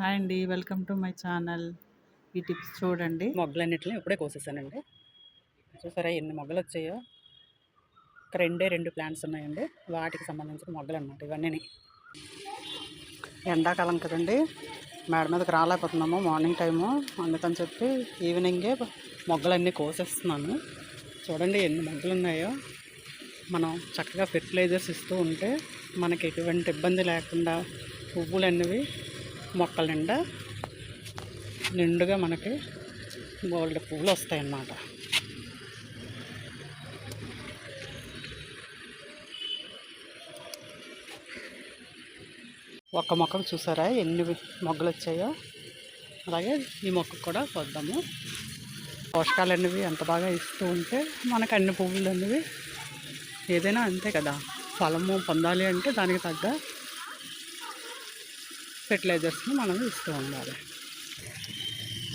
Hi అండి welcome to my channel. ఈ tips చూడండి. మొగ్గలన్నిటిని ఇప్పుడే కోసేసానండి. చూసారా ఎన్ని మొగ్గలు వచ్చాయో ఒక రెండే రెండు ప్లాంట్స్ ఉన్నాయండి. వాటికి సంబంధించిన మొగ్గలు అన్నమాట ఇవన్నీ ఎండాకాలం కదండి. మేడ మీదకి రాలేకపోతున్నాము మార్నింగ్ టైము. అందుకని చెప్పి ఈవినింగే మొగ్గలన్నీ కోసేస్తున్నాను. చూడండి ఎన్ని మొగ్గలు ఉన్నాయో మనం చక్కగా ఫెర్టిలైజర్స్ ఇస్తూ ఉంటే మనకి ఎటువంటి ఇబ్బంది లేకుండా పువ్వులు అనేవి మొక్కల నిండా నిండుగా మనకి గోల్డ్ పువ్వులు వస్తాయన్నమాట. ఒక ఒక్క మొక్కకు చూసారా? ఎన్ని మొగ్గలు వచ్చాయో అలాగే ఈ మొక్కకు కూడా వద్దాము పోషకాలు అనేవి ఎంత బాగా ఇస్తూ ఉంటే మనకు అన్ని పువ్వులు అనేవి ఏదైనా అంతే కదా. ఫలము పొందాలి అంటే దానికి తగ్గ ఫెర్టిలైజర్స్ని మనం ఇస్తూ ఉండాలి.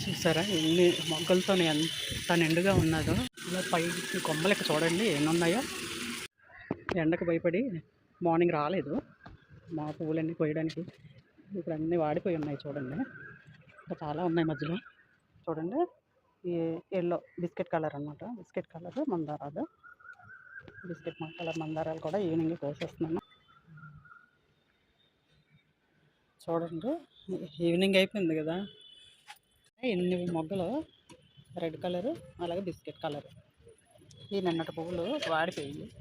చూసారా? ఎన్ని మొగ్గలతో ఎంత నిండుగా ఉన్నదో. ఇలా పైకి కొమ్మలకి చూడండి ఎన్ని ఉన్నాయో ఎండకు భయపడి మార్నింగ్ రాలేదు. మా పువ్వులన్నీ కొయ్యడానికి ఇప్పుడు అన్నీ వాడిపోయి ఉన్నాయి చూడండి. ఇంకా చాలా ఉన్నాయి మధ్యలో. చూడండి ఈ ఎల్లో బిస్కెట్ కలర్ అన్నమాట. బిస్కెట్ కలర్ మందారాలు. బిస్కెట్ కలర్ మందారాలు కూడా ఈవినింగ్ కోసేస్తున్నాను. చూడండి. ఈవినింగ్ అయిపోయింది కదా. ఎన్ని మొగ్గలు రెడ్ కలరు అలాగే బిస్కెట్ కలర్. ఈ నిన్నటి పువ్వులు వాడిపోయి